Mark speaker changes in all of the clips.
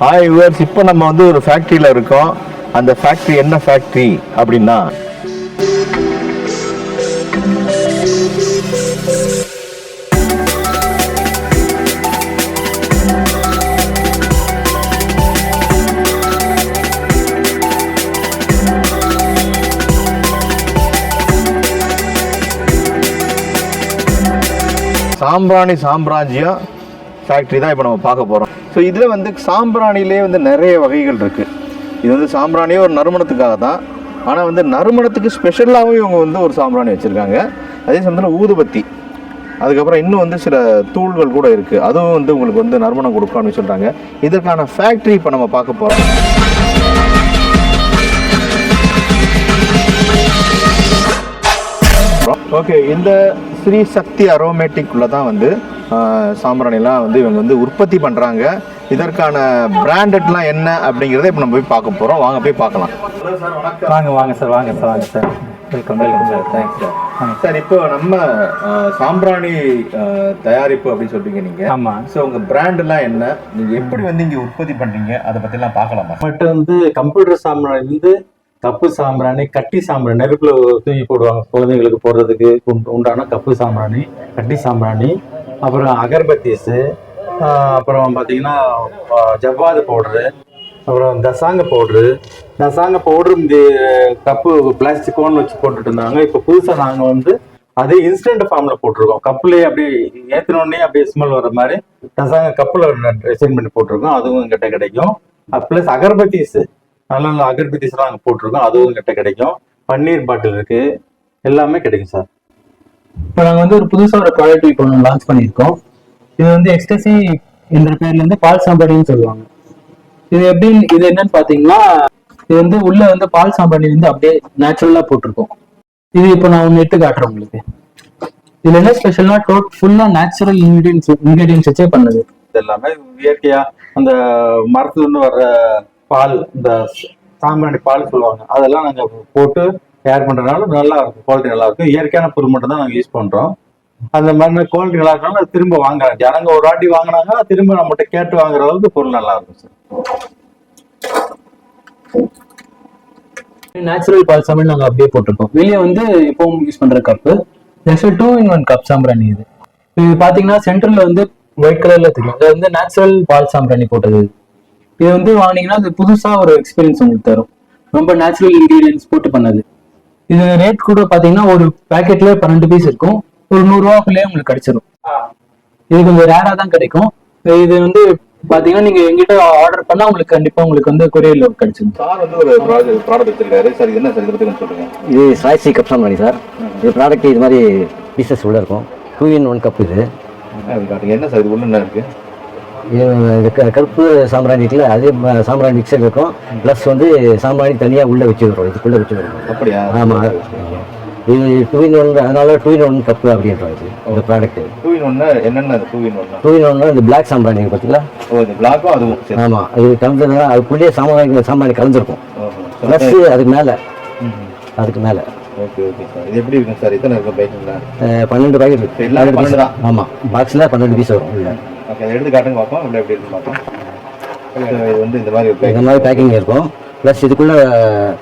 Speaker 1: Hi viewers இப்போ நம்ம வந்து ஒரு ஃபேக்ட்ரியில் இருக்கோம். அந்த ஃபேக்ட்ரி என்ன ஃபேக்ட்ரி அப்படின்னா? சாம்பிராணி சாம்ராஜ்யம் ஃபேக்ட்ரி தான் இப்போ நம்ம பார்க்க போகிறோம் ஸோ இதில் வந்து சாம்பிராணிலே வந்து நிறைய வகைகள் இருக்குது இது வந்து சாம்பிராணியே ஒரு நறுமணத்துக்காக தான். ஆனால் வந்து நறுமணத்துக்கு ஸ்பெஷலாகவும் இவங்க வந்து ஒரு சாம்பிராணி வச்சுருக்காங்க. அதே சமயத்தில் ஊதுபத்தி. அதுக்கப்புறம் இன்னும் வந்து சில தூள்கள் கூட இருக்குது அதுவும் வந்து உங்களுக்கு வந்து நறுமணம் கொடுக்கணும்னு சொல்கிறாங்க இதற்கான ஃபேக்ட்ரி இப்போ நம்ம பார்க்க போகிறோம் ஓகே இந்த ஸ்ரீ சக்தி அரோமேட்டிக்குள்ளே தான் வந்து சாம்பிராணிலாம் வந்து இவங்க வந்து உற்பத்தி பண்ணுறாங்க இதற்கான பிராண்டட்லாம் என்ன அப்படிங்கிறத இப்போ நம்ம போய் பார்க்க போகிறோம் வாங்க போய் பார்க்கலாம்.
Speaker 2: வாங்க வாங்க சார் வாங்க சார் வாங்க sir. Welcome welcome sir. Thanks sir.
Speaker 1: Sir இப்போ நம்ம சாம்பிராணி தயாரிப்பு அப்படின்னு சொல்றீங்க நீங்க.
Speaker 2: ஆமா.
Speaker 1: ஸோ உங்க பிராண்ட்லாம் என்ன? நீங்க எப்படி வந்து இங்க உற்பத்தி பண்றீங்க? அதை பத்திலாம் பார்க்கலாமா?
Speaker 2: பட் வந்து கம்ப்யூட்டர் சாம்பிராணி வந்து கப்பு சாம்பிராணி கட்டி சாம்பிராணி நெருப்புல தூக்கி போடுவாங்க. குழந்தைங்களுக்கு போடுறதுக்கு உண்டு- உண்டான கப்பு சாம்பிராணி கட்டி சாம்பிராணி அப்புறம் அகர்பத்தீஸு அப்புறம் பார்த்தீங்கன்னா ஜவ்வாது பவுடரு அப்புறம் தசாங்க பவுட்ரு. தசாங்க பவுட்ரு இந்த கப்பு பிளாஸ்டிக் கோன் வச்சு போட்டுட்டு இருந்தாங்க. இப்போ புதுசாக நாங்கள் வந்து அதே இன்ஸ்டன்ட் ஃபார்மில் போட்டிருக்கோம். கப்புலேயே அப்படியே ஏற்றினோடனே அப்படியே ஸ்மெல் வர மாதிரி தசாங்க கப்பில் டிசைன் பண்ணி போட்டிருக்கோம். அதுவும் எங்கிட்ட கிடைக்கும். ப்ளஸ் அகர்பத்தீஸ். நல்ல நல்ல அகர்பத்தீஸ்லாம் நாங்கள் போட்டிருக்கோம். அதுவும் எங்கிட்ட கிடைக்கும். பன்னீர் பாட்டில் இருக்குது எல்லாமே கிடைக்கும் சார்.
Speaker 3: இப்போ நாங்கள் வந்து ஒரு புதுசாக ஒரு ப்ராடக்ட் இப்போ ஒன்று லான்ச் பண்ணியிருக்கோம். இது வந்து எக்ஸ்டசி என்ற பேர்லேருந்து பால் சாம்பாடின்னு சொல்லுவாங்க. இது எப்படி இது என்னன்னு பார்த்தீங்கன்னா இது வந்து உள்ள வந்து பால் சாம்பாடி வந்து அப்படியே நேச்சுரலாக போட்டிருக்கோம். இது இப்போ நான் ஒன்று எடுத்து காட்டுறேன் உங்களுக்கு. இதுல என்ன ஸ்பெஷல்னா டோட் ஃபுல்லாக நேச்சுரல் இன்கிரீடியன்ஸ் இன்கிரீடியன்ஸ் வச்சே பண்ணது.
Speaker 2: எல்லாமே இயற்கையா அந்த மரத்துல இருந்து வர்ற பால் இந்த சாம்பிராணி பால் சொல்லுவாங்க. அதெல்லாம் நாங்க போட்டு தயார் பண்றதுனால நல்லா இருக்கும் குவாலிட்டி நல்லா இருக்கும் இயற்கையான பொருள் மட்டும் தான் நாங்கள் யூஸ் பண்றோம். அந்த மாதிரி குவாலிட்டி நல்லா இருக்கனால திரும்ப வாங்குறாங்க ஜனங்க ஒரு வாட்டி வாங்கினாங்கன்னா திரும்ப நம்மகிட்ட கேட்டு வாங்குற அளவுக்கு பொருள் நல்லா இருக்கும் சார்
Speaker 3: நேச்சுரல் பால் நாங்கள் அப்படியே போட்டிருக்கோம். வெளியே வந்து எப்பவும் யூஸ் பண்ற cup just two in one cup சாம்பிராணி இது. இது பாத்தீங்கன்னா சென்டர்ல வந்து ஒயிட் கலர்ல தெரியும். இது வந்து நேச்சுரல் பால் சாம்பிராணி போட்டது. இது. வந்து வாங்கினீங்கன்னா அது புதுசா ஒரு எக்ஸ்பீரியன்ஸ் உங்களுக்கு தரும். ரொம்ப நேச்சுரல் இன்க்ரீடியன்ஸ் போட்டு பண்ணது. இது ரேட் கூட பாத்தீங்கன்னா ஒரு பேக்கெட்ல பன்னெண்டு பீஸ் இருக்கும். ஒரு நூறு ரூபாக்குள்ளேயே உங்களுக்கு கிடைச்சிரும். இது கொஞ்சம் ரேரா தான் கிடைக்கும். இது வந்து பாத்தீங்கன்னா நீங்க எங்கிட்ட ஆர்டர் பண்ணா உங்களுக்கு கண்டிப்பா உங்களுக்கு வந்து கொரியர்ல கிடைச்சிரும்.
Speaker 1: சார் வந்து ஒரு ப்ராடக்ட் வச்சிருக்காரு. சார் இது என்ன சார்? இதை சொல்லுங்க.
Speaker 4: இது சாய்ச்சி கப் சாம்பிராணி சார். இது ப்ராடக்ட் இது மாதிரி பீசஸ் உள்ள இருக்கும். டூ இன் ஒன் கப் இது.
Speaker 1: என்ன சார்? இது உள்ள என்ன இருக்கு?
Speaker 4: கருப்பு சாம்பிராணி இருக்குல்ல அதே சாம்பிராணி மிக்சர் இருக்கும். ப்ளஸ் வந்து சாம்பிராணி தனியாக உள்ளே வச்சுருக்கோம் இதுக்குள்ளே வச்சுருக்கோம்
Speaker 1: அப்படியா?
Speaker 4: ஆமாம் இது டூ இன் ஒன் அதனால டூ இன் ஒன் கப்பு அப்படின்றோம் இது இந்த ப்ராடக்ட்
Speaker 1: டூ இன் ஒன்னு என்னென்ன two in one
Speaker 4: two in one இந்த பிளாக் சாம்பிராணி பார்த்தீங்களா
Speaker 1: ஓ இந்த பிளாக்கும் அதுவும்
Speaker 4: ஆமாம் இது கலந்துருந்தா அதுக்குள்ளேயே சாம்பிராணி சாம்பிராணி கலந்துருக்கும். ப்ளஸ் அதுக்கு மேலே. அதுக்கு மேலே.
Speaker 1: ஓகே ஓகே சார் இது எப்படி சார் இத்தனை இருக்கும் பேக்கிங்ல
Speaker 4: பன்னெண்டு பாக்கெட் இருக்கு.
Speaker 1: பன்னெண்டு தான்.
Speaker 4: ஆமாம் பாக்ஸில் பன்னெண்டு பீஸ் வரும்.
Speaker 1: ஓகே அதை எடுத்து காட்டுங்க பார்ப்போம். உள்ள எப்படி இருக்கு பார்ப்போம். இது வந்து இந்த மாதிரி
Speaker 4: இந்த மாதிரி பேக்கிங் இருக்கும். ப்ளஸ் இதுக்குள்ள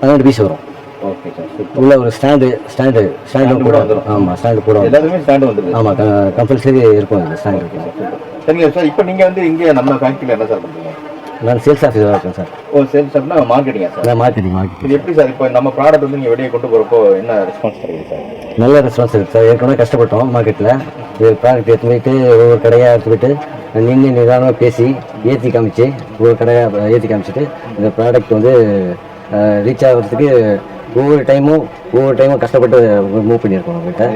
Speaker 4: பன்னெண்டு பீஸ் வரும்.
Speaker 1: ஓகே சார்
Speaker 4: உள்ள ஒரு ஸ்டாண்டு ஸ்டாண்டு ஸ்டாண்டு
Speaker 1: கூட வந்துரும்.
Speaker 4: ஆமாம் ஸ்டாண்டு கூட
Speaker 1: எல்லாத்துக்குமே ஸ்டாண்ட் வந்துருது
Speaker 4: ஆமாம் கம்பல்சரி இருக்கும் ஸ்டாண்டு இருக்கும்
Speaker 1: சரிங்க சார் இப்போ நீங்க வந்து இங்கே நம்ம ஃபேக்ட்ரியில் என்ன சார் பண்றீங்க?
Speaker 4: நான் சேல்ஸ் ஆஃபீஸராக இருக்கேன் சார்
Speaker 1: ஓ சேல்ஸ் அப்படின்னா மார்க்கெட்டிங்கா சார்
Speaker 4: நான் மார்க்கெட்டிங் மார்க்கெட்டிங்
Speaker 1: இது எப்படி சார் இப்போ நம்ம ப்ராடக்ட் வந்து நீங்கள் வெளியே கொண்டு போகிறப்போ என்ன ரெஸ்பான்ஸ் கிடைக்குது சார்
Speaker 4: நல்ல ரெஸ்பான்ஸ் இருக்குது சார் ஏற்கனவே கஷ்டப்பட்டோம் மார்க்கெட்டில் இது ப்ராடக்ட் எடுத்து போயிட்டு ஒவ்வொரு கடையாக எடுத்து போயிட்டு நின்று நிதானமாக பேசி ஏற்றி காமிச்சு ஒவ்வொரு கடையாக ஏற்றி காமிச்சிட்டு இந்த ப்ராடக்ட் வந்து ரீச் ஆகிறதுக்கு ஒவ்வொரு டைமும் ஒவ்வொரு டைமும் கஷ்டப்பட்டு மூவ் பண்ணியிருக்கோம் உங்கள்கிட்ட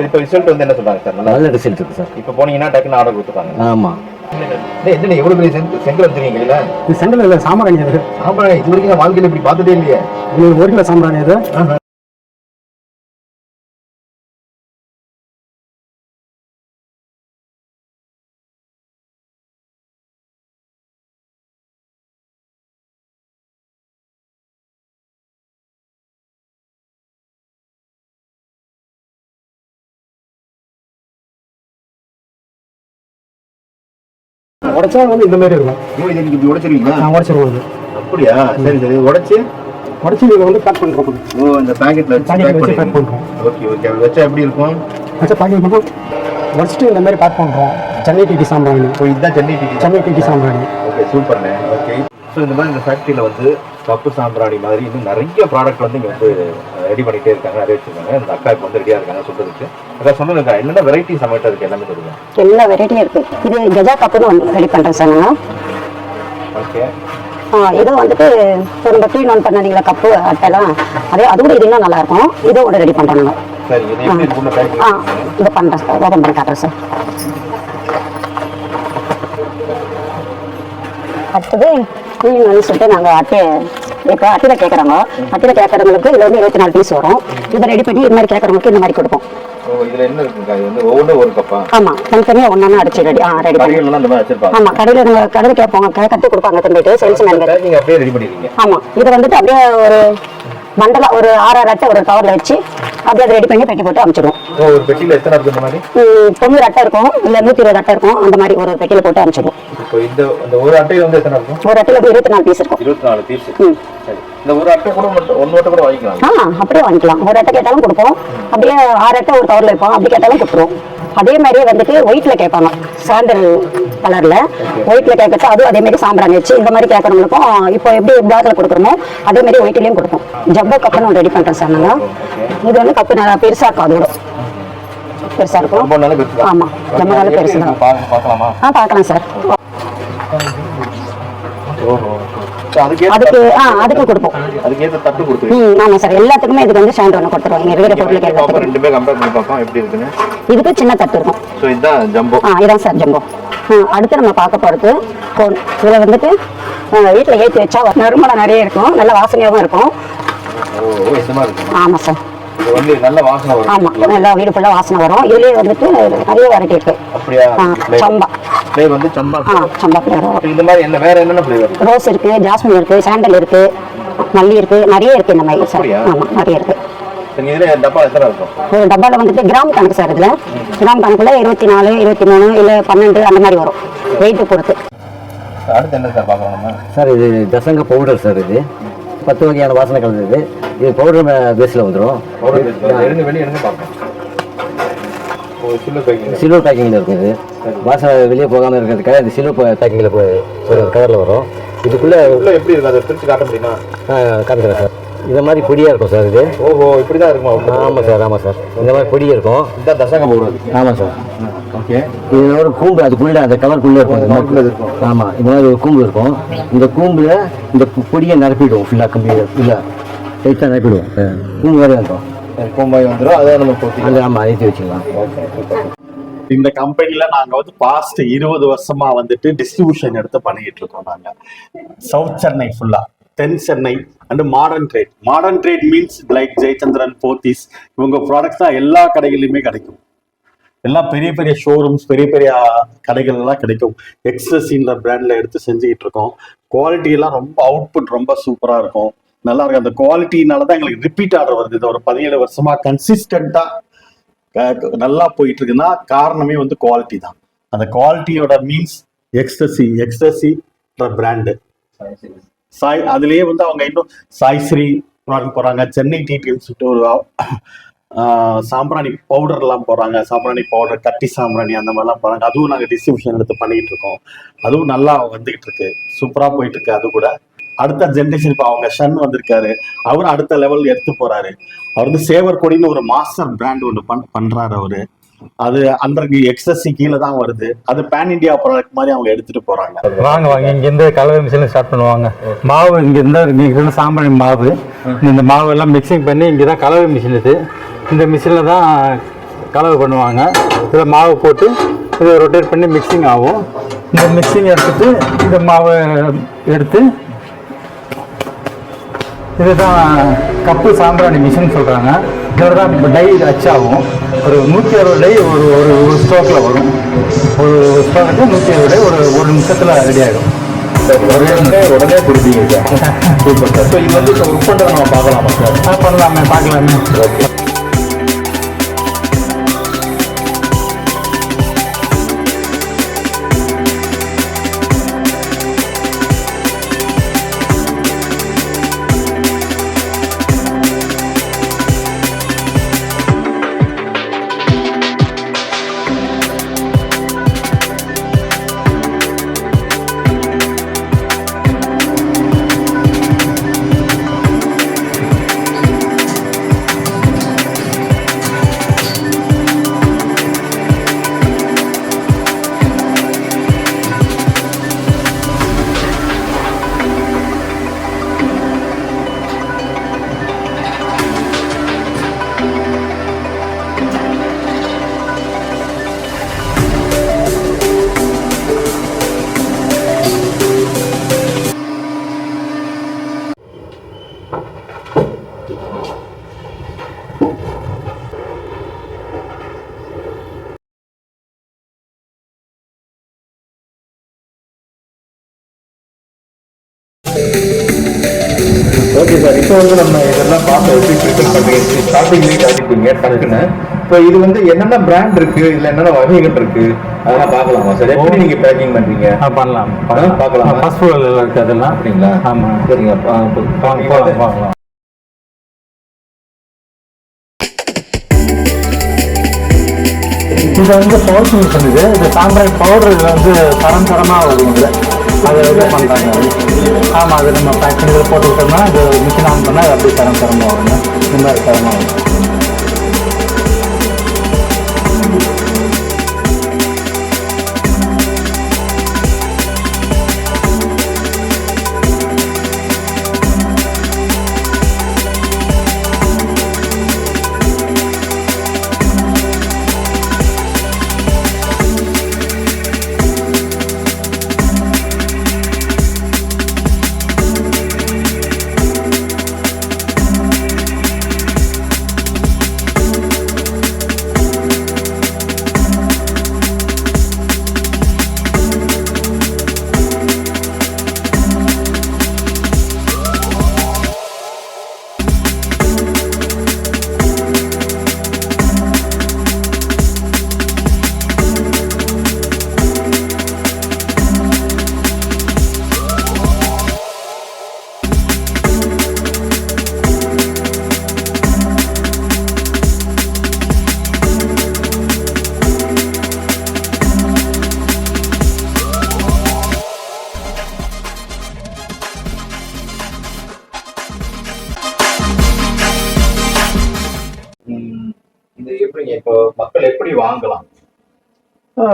Speaker 1: இப்போ ரிசல்ட் வந்து என்ன சொல்றாங்க சார் நல்லா
Speaker 4: ரிசல்ட் இருக்குது சார்
Speaker 1: இப்போ போனீங்கன்னா டக்குன்னு ஆர்டர் கொடுத்துருக்காங்க
Speaker 4: ஆமாம்
Speaker 1: என்ன எவ்வளோ பெரிய செங்கல் செங்கல் வச்சிருக்கீங்க இல்லை
Speaker 3: இது சென்டர்ல இல்லை சாம்பிராணி அது
Speaker 1: ஆமாம் இது வரைக்கும் நான் வாழ்க்கையில் இப்படி பார்த்ததே இல்லையே.
Speaker 3: இது ஒரு கிலோ சாம்பிராணி அது
Speaker 5: உடைச்சா வந்து இந்த மாதிரி இருக்கும்.
Speaker 1: ஓ இதை நீங்க இப்படி உடைச்சிருவீங்களா?
Speaker 5: நான் உடைச்சிருவோம் இது
Speaker 1: அப்படியா? சரி சரி. உடைச்சு?
Speaker 5: உடைச்சி இதை வந்து பேக் பண்ணுறோம்
Speaker 1: ஓ இந்த பேக்கெட்ல வச்சு பேக்
Speaker 5: வச்சு pack
Speaker 1: பண்ணி
Speaker 5: பண்றோம்.
Speaker 1: Okay okay. அது வச்சா எப்படி இருக்கும்?
Speaker 5: வச்சா பேக்கிங் பண்ணுறோம் உடைச்சிட்டு இந்த மாதிரி பேக் பண்ணுறோம் சென்னை டிடி சாம்பிராணி.
Speaker 1: ஓ இதுதான் சென்னை டிக்கி
Speaker 5: சென்னை டிடி சாம்பிராணி.
Speaker 1: ஓகே சூப்பர்ண்ணே. ஓகே. ஸோ இந்த மாதிரி இந்த ஃபேக்ட்ரியில் வந்து கப்பு சாம்பிராணி மாதிரி இன்னும் நிறைய ப்ராடக்ட் வந்து இங்கே வந்து ரெடி பண்ணிகிட்டே இருக்காங்க நிறைய வச்சுருக்காங்க. இந்த அக்கா இப்போ வந்து ரெடியாக இருக்காங்க சொல்றதுக்கு. அக்கா சொல்லுங்க என்னென்ன வெரைட்டிஸ் நம்மகிட்ட இருக்கு? எல்லாமே சொல்லுங்க.
Speaker 6: எல்லா வெரைட்டியும் இருக்கு. இது கஜா கப்புன்னு ஒன்று ரெடி பண்றேன் சார் நான்.
Speaker 1: ஓகே
Speaker 6: இது வந்துட்டு இப்போ நம்ம க்ளீன் ஆன் பண்ணீங்களா கப்பு அட்டைலாம். அதே அது கூட இது இன்னும் நல்லா இருக்கும். ரெடி நாங்கள்
Speaker 1: இது எப்படி இருக்குன்னு பேக்
Speaker 6: ஆ இது பண்றேன் சார். ஓப்பன் பண்ணி காட்டுறேன் சார். அடுத்தது க்ளீன் சொல்லிட்டு நாங்கள் அட்டை இப்போ அட்டையில் கேட்குறாங்க அட்டையில் கேட்குறவங்களுக்கு இதில் வந்து இருபத்தி நாலு பீஸ் வரும். இதை ரெடி பண்ணி இது மாதிரி கேட்குறவங்களுக்கு இந்த மாதிரி கொடுப்போம். ஆமாம் தனித்தனியாக ஒன்றா அடிச்சு ரெடி ஆ ரெடி பண்ணி. ஆமாம் கடையில் நாங்கள் கடையில் கேட்போங்க கத்து கொடுப்பாங்க
Speaker 1: ரெடி பண்ணிடுவீங்க.
Speaker 6: ஆமா இது வந்துட்டு அப்படியே ஒரு மண்டலா ஒரு ஆறு ஆறு அட்டை ஒரு கவர்ல வச்சு அப்படியே அதை ரெடி பண்ணி பெட்டி போட்டு அனுப்பிச்சிடுவோம்
Speaker 1: ஓ ஒரு பெட்டியில் எத்தனை மாதிரி?
Speaker 6: உம், தொண்ணூறு அட்டை இருக்கும். இல்ல நூத்தி இருபது அட்டை இருக்கும். அந்த மாதிரி ஒரு பெட்டியில போட்டு அனுப்பிச்சிடுவோம்
Speaker 1: இப்போ இந்த இந்த ஒரு அட்டையில் வந்து எத்தனை இருக்கும்?
Speaker 6: ஒரு அட்டையில இருபத்தி நாலு பீஸ் இருக்கும்.
Speaker 1: இருபத்தி நாலு பீஸ். சரி. இந்த ஒரு அட்டை கூட ஒன்று மட்டும் கூட வாங்கிக்கலாம்.
Speaker 6: ஆ அப்படியே வாங்கிக்கலாம். ஒரு அட்டை கேட்டாலும் கொடுப்போம். அப்படியே ஆறு அட்டை ஒரு கவர்ல வைப்போம். அப்படி கேட்டாலும் கொடுத்துருவோம். அதே மாதிரியே வந்துட்டு ஒயிட்ல கேட்பாங்க. சாண்டல் கலர்ல ஒயிட்ல கேட்கறது அதுவும் அதே மாதிரி சாம்பிராணி வச்சு இந்த மாதிரி கேட்கறவங்களுக்கும் இப்போ எப்படி பிளாக்ல கொடுக்குறோமோ அதே மாதிரி ஒயிட்லயும் கொடுப்போம். ஜம்போ கப்புன்னு ஒன்று ரெடி பண்றோம் சார் நாங்க. இது வந்து கப்பு நல்லா பெருசா இருக்கும் அதோட. பெருசா இருக்கும்.
Speaker 1: ரொம்ப நல்ல பெருசு
Speaker 6: ஆமா ரொம்ப நல்ல பெருசு தான். ஆ பார்க்கலாம் சார். அதுக்கு ஆ அதுக்கு கொடுப்போம்.
Speaker 1: தட்டு
Speaker 6: ம் ஆமா சார். எல்லாத்துக்குமே இதுக்கு வந்து ஸ்டாண்ட் ஒன்று கொடுத்துருவோம். இங்க இருக்கிற பொருளுக்கு
Speaker 1: பார்ப்போம்.
Speaker 6: எல்லாத்துக்கும்.
Speaker 1: ரெண்டுமே கம்பேர் பண்ணி பார்ப்போம். எப்படி இருக்குன்னு.
Speaker 6: இதுக்கு சின்ன தட்டு இருக்கும்.
Speaker 1: ஸோ இதுதான் ஜம்போ
Speaker 6: ஆ இதான் சார் ஜம்போ அடுத்து நம்ம பார்க்க போறது கோன் இதில் வந்துட்டு வீட்டில் ஏற்றி வச்சா நறுமணம் நிறைய இருக்கும். நல்ல வாசனையாகவும் இருக்கும். ஆமாம் சார்.
Speaker 1: வந்து நல்ல
Speaker 6: வீடு ஃபுல்லாக வாசனை வரும். இதுலேயே வந்துட்டு நிறைய வெரைட்டி இருக்கு. சம்பா.
Speaker 1: Flavor வந்து சம்பா
Speaker 6: ஆ சம்பா ஃப்ளேவர்
Speaker 1: இந்த மாதிரி என்ன வேற என்னென்ன ஃப்ளேவர்
Speaker 6: ரோஸ் இருக்கு ஜாஸ்மின் இருக்கு சாண்டல் இருக்கு மல்லி இருக்கு நிறைய இருக்கு இந்த மாதிரி சார்? ஆமாம் நிறைய இருக்கு. ஒரு டப்பாவில் வந்துட்டு கிராம் கணக்கு சார் இதில். கிராம் கணக்குல இருபத்தி நாலு இருபத்தி மூணு இல்லை பன்னெண்டு அந்த மாதிரி வரும். வெயிட்டு பொறுத்து.
Speaker 1: அடுத்து என்ன சார் பார்க்கலாம் நம்ம?
Speaker 4: சார் இது தசங்க பவுடர் சார் இது. பத்து வகையான வாசனை கலந்தது இது பவுடர் பேஸில் வந்துடும் சில்வர் பேக்கிங்கில் இருக்கும் இது வாசனை வெளியே போகாமல் இருக்கிறதுக்காக இந்த சில்வர் பேக்கிங்கில் ஒரு கலரில் வரும். இதுக்குள்ளே
Speaker 1: உள்ள எப்படி இருக்கு அதை பிரிச்சு காட்ட முடியுமா?
Speaker 4: காட்டுறேன் சார். இந்த மாதிரி பொடியாக இருக்கும் சார் இது.
Speaker 1: ஓஹோ இப்படி தான் இருக்குமா?
Speaker 4: ஆமாம் சார் ஆமாம் சார். இந்த மாதிரி பொடி இருக்கும்.
Speaker 1: இதுதான் தசங்க பவுடர்
Speaker 4: ஆமாம் சார்.
Speaker 1: ஓகே.
Speaker 4: இது ஒரு கூம்பு அதுக்குள்ளே அந்த கவருக்குள்ளே இருக்கும். இந்த
Speaker 1: இருக்கும்.
Speaker 4: ஆமாம் இந்த மாதிரி ஒரு கூம்பு இருக்கும். இந்த கூம்பில் இந்த பொடியை நிரப்பிடுவோம். ஃபுல்லாக கம்பி இல்லை லைட்டாக நிரப்பிடுவோம். கூம்பு வேறு இருக்கும்.
Speaker 1: கோம்பாய் வந்துடும் அதை நம்ம
Speaker 4: அந்த ஆமாம் ஏற்றி வச்சுக்கலாம்.
Speaker 7: இந்த கம்பெனில நாங்க வந்து பாஸ்ட் இருபது வருஷமா வந்துட்டு டிஸ்ட்ரிபியூஷன் எடுத்து பண்ணிட்டு இருக்கோம் நாங்க. சவுத் சென்னை ஃபுல்லா தென் Chennai and modern trade modern trade means like Jayachandran Pothys இவங்க ப்ராடக்ட்ஸ் தான் எல்லா கடைகளிலுமே கிடைக்கும். எல்லா பெரிய பெரிய ஷோரூம்ஸ் பெரிய பெரிய கடைகள் எல்லாம் கிடைக்கும். எக்ஸஸ்ன்ற பிராண்ட்ல எடுத்து செஞ்சுக்கிட்டு இருக்கோம். குவாலிட்டி எல்லாம் ரொம்ப அவுட்புட் ரொம்ப சூப்பரா இருக்கும். நல்லா இருக்கு. அந்த குவாலிட்டினால தான் எங்களுக்கு ரிப்பீட் ஆர்டர் வருது. இது ஒரு பதினேழு வருஷமா கன்சிஸ்டண்டா நல்லா போயிட்டு இருக்குன்னா காரணமே வந்து குவாலிட்டி தான். அந்த குவாலிட்டியோட means ecstasy ecstasy brand Sai அதுலயே வந்து அவங்க இன்னும் சாய்ஸ்ரீ ப்ராடக்ட் போறாங்க சென்னை டிடிஎம் சொல்லிட்டு ஒரு சாம்பிராணி பவுடர் எல்லாம் போறாங்க சாம்பிராணி பவுடர் கட்டி சாம்பிராணி அந்த மாதிரிலாம் போறாங்க அதுவும் நாங்க டிஸ்ட்ரிபியூஷன் எடுத்து பண்ணிட்டு இருக்கோம். அதுவும் நல்லா வந்துகிட்டு இருக்கு. சூப்பரா போயிட்டு இருக்கு. அது கூட. அடுத்த ஜென்ரேஷன் இப்போ அவங்க ஷன் வந்திருக்காரு. அவர் அடுத்த லெவல் எடுத்து போறாரு. அவர் வந்து சேவர் கொடின்னு ஒரு மாஸ்டர் பிராண்ட் ஒன்று பண் பண்றாரு அவரு. அது அண்டருக்கு எக்ஸசி கீழே தான் வருது. அது பேன் இண்டியா ப்ராடக்ட் மாதிரி அவங்க எடுத்துட்டு போறாங்க.
Speaker 2: வாங்க வாங்க. இங்கேருந்து கலவை மிஷினில் ஸ்டார்ட் பண்ணுவாங்க மாவு இங்கே இருந்தால் நீங்கள் சாம்பிராணி மாவு. இந்த மாவு எல்லாம் மிக்சிங் பண்ணி இங்கே தான் கலவை மிஷின் இது. இந்த மிஷினில் தான் கலவை பண்ணுவாங்க. இதில் மாவு போட்டு இதை ரொட்டேட் பண்ணி மிக்சிங் ஆகும். இந்த மிக்சிங் எடுத்துட்டு இந்த மாவை எடுத்து இதுதான் கப்பு சாம்பிராணி மிஷின் சொல்கிறாங்க இதோட தான் டை அச்சாகும். ஒரு நூற்றி அறுபது டை ஒரு ஒரு ஒரு ஸ்டோக்கில் வரும். ஒரு ஸ்டோக்கு நூற்றி அறுபது டை ஒரு ஒரு நிமிஷத்தில் ரெடி ஆகிடும்
Speaker 1: உடனே உடனே கொடுப்பீங்க சூப்பர். சார் ஸோ இது வந்து ஒர்க் பண்ணுறத நம்ம பார்க்கலாமா சார்?
Speaker 2: பண்ணலாமே பார்க்கலாமே.
Speaker 1: ஓகே. சார் இப்போ வந்து நம்ம இதெல்லாம் பார்த்து எப்படி ப்ரிப்பேர் பண்ணுறீங்க ஸ்டார்டிங்லேயே காட்டிட்டீங்க டக்குன்னு இப்போ இது வந்து என்னென்ன பிராண்ட் இருக்கு? இதுல என்னென்ன வகைகள் இருக்கு? அதெல்லாம் பார்க்கலாமா சார் எப்படி நீங்க பேக்கிங் பண்றீங்க?
Speaker 2: ஆ, பண்ணலாம்.
Speaker 1: பார்க்கலாமா?
Speaker 2: ஃபர்ஸ்ட் ஃப்ளோரில் இருக்கு அதெல்லாம்.
Speaker 1: அப்படிங்களா?
Speaker 2: ஆமா.
Speaker 1: சரிங்க. பா- பா-
Speaker 2: வாங்க, போகலாம் பார்க்கலாம். இது வந்து பவர் மிஷின் இது. இது சாம்பிராணி பவுடர் இது வந்து தரம் தரமாக வரும் இது அதை இது பண்ணுறாங்க ஆமாம் அது நம்ம பேக் பண்ணி போட்டு விட்டோம்னா அது மிஷின் ஆன் பண்ணால் அது அப்படியே தரம் தரமாக வருங்க. இந்த மாதிரி தரமாக வரும்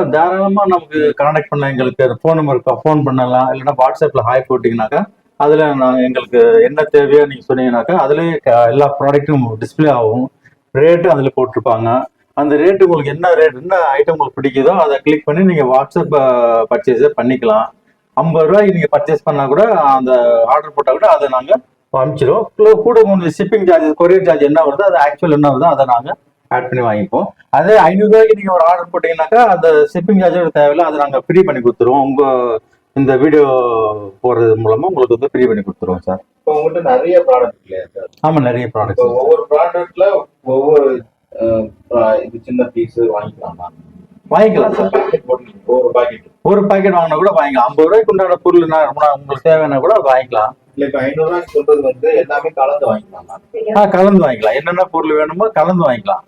Speaker 2: தாராளமாக நமக்கு கான்டாக்ட் பண்ண எங்களுக்கு ஃபோன் நம்பருக்கு ஃபோன் பண்ணலாம். இல்லைன்னா வாட்ஸ்அப்பில் ஹாய் போட்டிங்கனாக்கா அதில் நான் எங்களுக்கு என்ன தேவையோ நீங்கள் சொன்னீங்கன்னாக்கா அதுலேயே எல்லா ப்ராடக்ட்டும் டிஸ்ப்ளே ஆகும். ரேட்டு அதில் போட்டிருப்பாங்க. அந்த ரேட்டு உங்களுக்கு என்ன ரேட் என்ன ஐட்டம் உங்களுக்கு பிடிக்குதோ அதை கிளிக் பண்ணி நீங்கள் வாட்ஸ்அப் பர்ச்சேஸே பண்ணிக்கலாம். ஐம்பது ரூபாய்க்கு நீங்கள் பர்ச்சேஸ் பண்ணால் கூட அந்த ஆர்டர் போட்டால் கூட அதை நாங்கள் அனுப்பிச்சிடுவோம் கூட- உங்களுக்கு ஷிப்பிங் சார்ஜ் கொரியர் சார்ஜ் என்ன வருதோ அது ஆக்சுவல் என்ன வருதோ அதை நாங்கள் ஆட் பண்ணி வாங்கிப்போம். அதே ஐநூறுரூவாய்க்கு நீங்கள் ஒரு ஆர்டர் போட்டிங்கனாக்கா அந்த ஷிப்பிங் சார்ஜோட தேவையில்ல அதை நாங்கள் ஃப்ரீ பண்ணி கொடுத்துருவோம். உங்கள் இந்த வீடியோ போடுறது மூலமாக உங்களுக்கு வந்து ஃப்ரீ பண்ணி கொடுத்துருவோம் சார்
Speaker 1: இப்போ உங்கள்கிட்ட நிறைய ப்ராடக்ட் இல்லையா சார்
Speaker 2: ஆமாம் நிறைய
Speaker 1: இப்போ
Speaker 2: ப்ராடக்ட்ஸ்
Speaker 1: ஒவ்வொரு ப்ராடக்ட்ல ஒவ்வொரு இது சின்ன பீஸ் வாங்கிக்கலாமா?
Speaker 2: வாங்கிக்கலாம் சார்
Speaker 1: ஒவ்வொரு பாக்கெட்
Speaker 2: ஒரு பாக்கெட் வாங்கினா கூட வாங்கிக்கலாம். ஐம்பது ரூபாய்க்கு உண்டான பொருள் உங்களுக்கு தேவையான கூட வாங்கிக்கலாம்.
Speaker 1: ஐநூறு ரூபாய்க்கு சொல்றது வந்து எல்லாமே கலந்து வாங்கிக்கலாமா?
Speaker 2: ஆ கலந்து வாங்கிக்கலாம். என்னென்ன பொருள் வேணுமோ கலந்து வாங்கிக்கலாம்.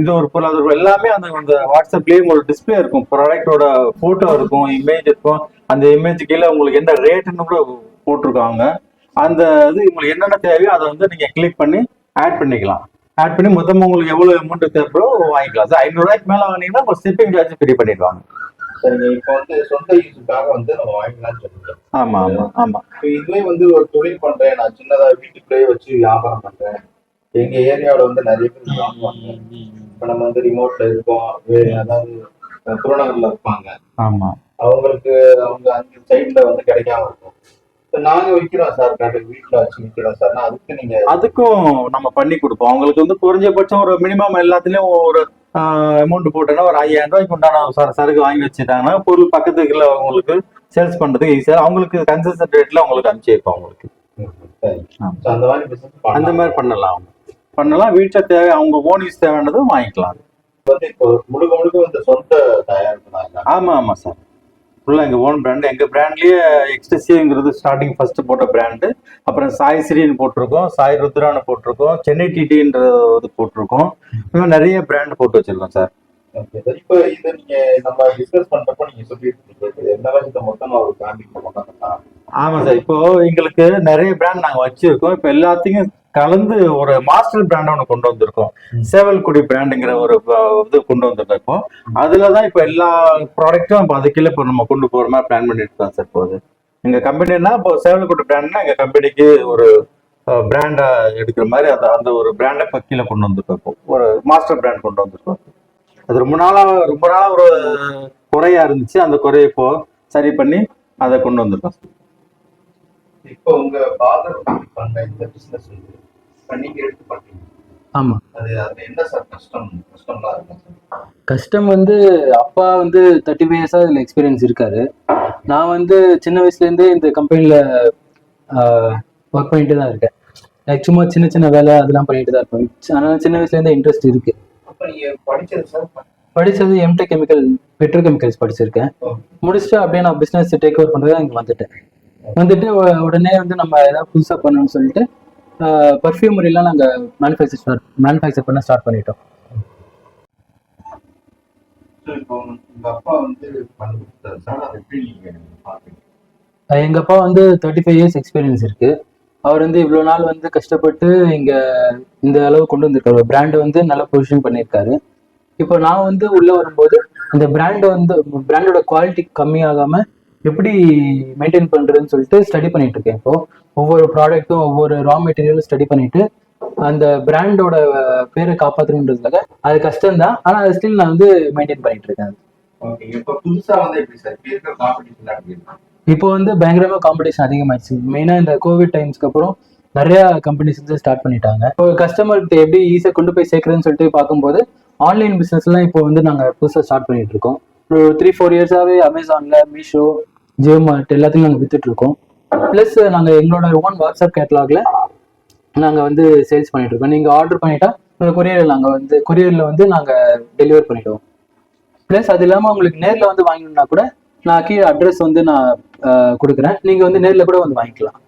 Speaker 2: இது ஒரு பொருள் அது ஒரு பொருள். எல்லாமே அந்த அந்த வாட்ஸ்அப்லயே உங்களுக்கு டிஸ்பிளே இருக்கும். ப்ராடக்டோட போட்டோ இருக்கும் இமேஜ் இருக்கும். அந்த இமேஜ் கீழே உங்களுக்கு என்ன ரேட்டுன்னு கூட போட்டிருக்காங்க. அந்த இது உங்களுக்கு என்னென்ன தேவையோ அதை வந்து நீங்க கிளிக் பண்ணி ஆட் பண்ணிக்கலாம். ஆட் பண்ணி மொத்தமா உங்களுக்கு எவ்வளவு அமௌண்ட் தேவைப்போ வாங்கிக்கலாம். சார் ஐநூறுரூவாய்க்கு மேல வாங்கினீங்கன்னா உங்களுக்கு ஷிப்பிங் சார்ஜ் ஃப்ரீ பண்ணிடுவாங்க.
Speaker 1: சரிங்க. இப்போ வந்து சொந்த யூஸுக்காக வந்து நம்ம சொல்லுங்க
Speaker 2: ஆமா ஆமா ஆமா.
Speaker 1: இதுவே வந்து ஒரு தொழில் பண்றேன். நான் சின்னதா வீட்டுக்குள்ளேயே வச்சு வியாபாரம் பண்றேன். எங்க ஏரியாவுல வந்து நிறைய பேர் வாங்குவாங்க. இப்போ நம்ம வந்து ரிமோட்ல இருக்கோம். வேறு அதாவது புறநகர்ல இருப்பாங்க.
Speaker 2: ஆமா.
Speaker 1: அவங்களுக்கு அவங்க அந்த சைட்ல வந்து கிடைக்காம இருக்கும். நாங்க விற்கிறோம் சார் வீட்டுல வச்சு விற்கிறோம் சார். அதுக்கு நீங்க
Speaker 2: அதுக்கும் நம்ம பண்ணி கொடுப்போம். அவங்களுக்கு வந்து குறைஞ்சபட்சம் ஒரு மினிமம் எல்லாத்துலயும் ஒரு அமௌண்ட் போட்டோன்னா ஒரு ஐயாயிரம் ரூபாய்க்கு உண்டான சர- சரக்கு வாங்கி வச்சுட்டாங்கன்னா பொருள் பக்கத்துக்குள்ள அவங்களுக்கு சேல்ஸ் பண்றதுக்கு ஈஸியா அவங்களுக்கு கன்செஷன் ரேட்ல அவங்களுக்கு அனுப்பிச்சு வைப்போம் அவங்களுக்கு.
Speaker 1: அந்த மாதிரி
Speaker 2: பண்ணலாம். பண்ணலாம். வீட்டில் தேவை அவங்க ஓன் யூஸ் தேவையானதும் வாங்கிக்கலாம்.
Speaker 1: வந்து இப்போ முழுக்க முழுக்க இந்த சொந்த தயாரிப்பு தான் இல்ல?
Speaker 2: ஆமா ஆமா சார். ஃபுல்லாக எங்கள் ஓன் பிராண்ட் எங்கள் பிராண்ட்லேயே எக்ஸ்டசிங்கிறது ஸ்டார்டிங் ஃபர்ஸ்ட் போட்ட பிராண்டு அப்புறம் சாய் ஸ்ரீன்னு போட்டிருக்கோம் சாய் ருத்ரான்னு போட்டிருக்கோம் சென்னை டிடின்ற இது போட்டிருக்கோம். இன்னும் நிறைய பிராண்ட் போட்டு வச்சிருக்கோம் சார்.
Speaker 1: இப்போ இது நீங்க நம்ம டிஸ்கஸ் பண்றப்போ நீங்க சொல்லிட்டு எந்த மாதிரி மொத்தமா ஒரு கொண்டாடலாம்
Speaker 2: ஆமாம் சார். இப்போ எங்களுக்கு நிறைய பிராண்ட் நாங்கள் வச்சிருக்கோம். இப்போ எல்லாத்தையும் கலந்து ஒரு மாஸ்டர் பிராண்ட் ஒன்று கொண்டு வந்திருக்கோம். சேவல்குடி பிராண்டுங்கிற ஒரு இது கொண்டு வந்திருக்கோம். அதில் தான் இப்போ எல்லா ப்ராடக்ட்டும் இப்போ அதுக்குள்ள இப்போ நம்ம கொண்டு போகிற மாதிரி பிளான் பண்ணிட்டு தான் சார் போகுது. எங்கள் கம்பெனினா இப்போ சேவல்குடி பிராண்ட்னா எங்கள் கம்பெனிக்கு ஒரு பிராண்டா எடுக்கிற மாதிரி அந்த அந்த ஒரு பிராண்டை இப்போ கீழே கொண்டு வந்திருக்கோம் ஒரு மாஸ்டர் பிராண்ட் கொண்டு வந்திருக்கோம். அது ரொம்ப நாளா ரொம்ப நாளா ஒரு குறையா இருந்துச்சு. அந்த குறையை இப்போ சரி பண்ணி அதை கொண்டு வந்திருக்கோம்.
Speaker 1: இப்போ உங்க ஃபாதர் பண்ண இந்த பிசினஸ் வந்து நீங்க எடுத்து பண்றீங்க
Speaker 3: ஆமா.
Speaker 1: அது அது என்ன சார் கஷ்டம்?
Speaker 3: வந்து அப்பா வந்து தேர்ட்டி ஃபைவ் இயர்ஸாக இதில் எக்ஸ்பீரியன்ஸ் இருக்காரு. நான் வந்து சின்ன வயசுலேருந்தே இந்த கம்பெனியில் ஒர்க் பண்ணிட்டு தான் இருக்கேன். லைக் சும்மா சின்ன சின்ன வேலை அதெல்லாம் பண்ணிட்டு தான் இருப்பேன் அதனால சின்ன வயசுலேருந்து இன்ட்ரெஸ்ட் இருக்கு.
Speaker 1: படிச்சது
Speaker 3: எம்டெக் கெமிக்கல் பெட்ரோ கெமிக்கல்ஸ் படிச்சிருக்கேன். முடிச்சுட்டு அப்படியே நான் பிஸ்னஸ் டேக் ஓவர் பண்ணுறதா இங்கே வந்துட்டேன். வந்துட்டு உடனே வந்து நம்ம ஏதாவது புதுசாக பண்ணணும்னு சொல்லிட்டு பர்ஃப்யூமரிலாம் நாங்கள் மேனுஃபேக்சர் ஸ்டார்ட் மேனுஃபேக்சர் பண்ண ஸ்டார்ட் பண்ணிட்டோம்.
Speaker 1: அப்பா வந்து
Speaker 3: எங்க அப்பா வந்து தேர்ட்டி ஃபைவ் இயர்ஸ் எக்ஸ்பீரியன்ஸ் இருக்கு. அவர் வந்து இவ்வளோ நாள் வந்து கஷ்டப்பட்டு இங்க இந்த அளவு கொண்டு வந்திருக்காரு. பிராண்டை வந்து நல்ல பொசிஷன் பண்ணியிருக்காரு. இப்போ நான் வந்து உள்ள வரும்போது அந்த பிராண்டை வந்து பிராண்டோட குவாலிட்டி கம்மியாகாம எப்படி மெயின்டைன் பண்றதுன்னு சொல்லிட்டு ஸ்டடி பண்ணிட்டு இருக்கேன் இப்போ ஒவ்வொரு ப்ராடக்ட்டும் ஒவ்வொரு ரா மெட்டீரியலும் ஸ்டடி பண்ணிட்டு அந்த பிராண்டோட பேரை காப்பாற்றணுன்றதுக்காக அது கஷ்டம் தான். ஆனால் அதை ஸ்டில் நான் வந்து மெயின்டைன் பண்ணிட்டு இருக்கேன்
Speaker 1: ஓகே இப்போ வந்து இருக்கிற காம்படிஷன்
Speaker 3: அதிகமாயிடுச்சு. மெயினா இந்த கோவிட் டைம்ஸ்க்கு அப்புறம் நிறைய கம்பெனிஸ் வந்து ஸ்டார்ட் பண்ணிட்டாங்க. இப்போ கஸ்டமர்கிட்ட எப்படி ஈஸியாக கொண்டு போய் சேர்க்கறதுன்னு சொல்லிட்டு பார்க்கும்போது ஆன்லைன் பிஸ்னஸ்லாம் இப்போ வந்து நாங்கள் புதுசாக ஸ்டார்ட் பண்ணிட்டு இருக்கோம் ஒரு த்ரீ ஃபோர் இயர்ஸாகவே அமேசானில் மீஷோ ஜியோ மார்ட் எல்லாத்தையும் நாங்கள் வித்துட்டு இருக்கோம் ப்ளஸ் நாங்கள் எங்களோட ஓன் வாட்ஸ்அப் கேட்லாகில் நாங்கள் வந்து சேல்ஸ் பண்ணிட்டு இருக்கோம் நீங்கள் ஆர்டர் பண்ணிட்டா உங்கள் கொரியரில் நாங்கள் வந்து கொரியரில் வந்து நாங்கள் டெலிவர் பண்ணிவிடுவோம் ப்ளஸ் அது இல்லாமல் உங்களுக்கு நேரில் வந்து வாங்கணும்னா கூட நான் கீழே அட்ரஸ் வந்து நான் கொடுக்குறேன். நீங்கள் வந்து நேரில் கூட வந்து வாங்கிக்கலாம்.